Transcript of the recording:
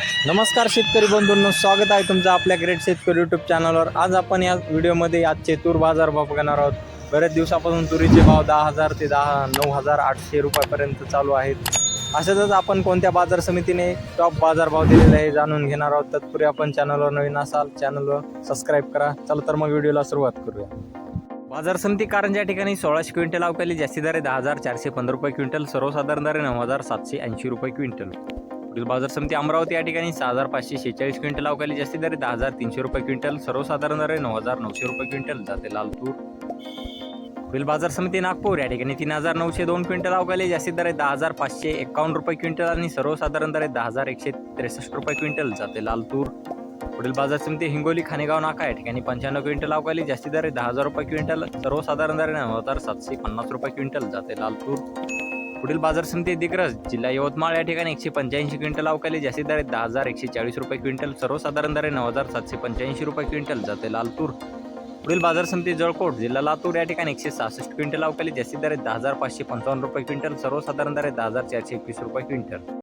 नमस्कार शेतकरी बंधूंनो स्वागत आहे तुमचं आपल्या ग्रेट शेतकरी यूट्यूब चॅनलवर आज आपण या व्हिडिओमध्ये आजचे तूर बाजार भाव बघणार आहोत. बऱ्याच दिवसापासून तुरीचे भाव दहा हजार ते दहा नऊ हजार आठशे रुपयापर्यंत चालू आहेत. अशातच आपण कोणत्या बाजार समितीने टॉप बाजार भाव दिलेला आहे जाणून घेणार आहोत. तत्पूर्वी आपण चॅनलवर नवीन असाल चॅनलवर सबस्क्राईब करा. चला तर मग व्हिडिओला सुरुवात करूया. बाजार समिती कारंजा ज्या ठिकाणी सोळाशे क्विंटल अवकाली जास्ती दहा हजार चारशे पंधरा रुपये क्विंटल सर्वसाधारण दरे नऊ हजार सातशे ऐंशी रुपये क्विंटल. पुढील बाजार समिती अमरावती या ठिकाणी सहा हजार पाचशे शेहेचाळीस क्विंटल अवकाली जास्ती दर दहा हजार तीनशे रुपये क्विंटल सर्वसाधारण दर नऊ हजार नऊशे रुपये क्विंटल जाते लाल तूर पुढील बाजार समिती नागपूर या ठिकाणी तीन हजार नऊशे दोन क्विंटल अवकाली जास्ती दर आहे दहा हजार पाचशे एकावन्न रुपये क्विंटल आणि सर्वसाधारण दर आहे दहा हजार एकशे त्रेसष्ट रुपये क्विंटल जाते लाल तूर पुढील बाजार समिती हिंगोली खानेगाव नाका या ठिकाणी पंच्याण्णव क्विंटल अवकाली जास्ती दर आहे दहा हजार रुपये क्विंटल सर्वसाधारण दर नऊ हजार सातशे पन्नास रुपये क्विंटल जाते लाल तूर पुढील बाजार समिती दिग्रस जिल्हा यवतमाळ या ठिकाणी एकशे पंच्याऐंशी क्विंटल अवकाली जास्ती दर दहा हजार एकशे चाळीस रुपये क्विंटल सर्वसाधारण दर नऊ हजार सातशे पंच्याऐंशी रुपये क्विंटल जाते लालतूर. पुढील बाजार समिती जळकोट जिल्हा लातूर या ठिकाणी एकशे सहासष्ट क्विंटल अवकाली जास्ती दर दहा हजार पाचशे पंचावन्न रुपये क्विंटल सर्वसाधारण दर दहा हजार चारशे एकवीस रुपये क्विंटल.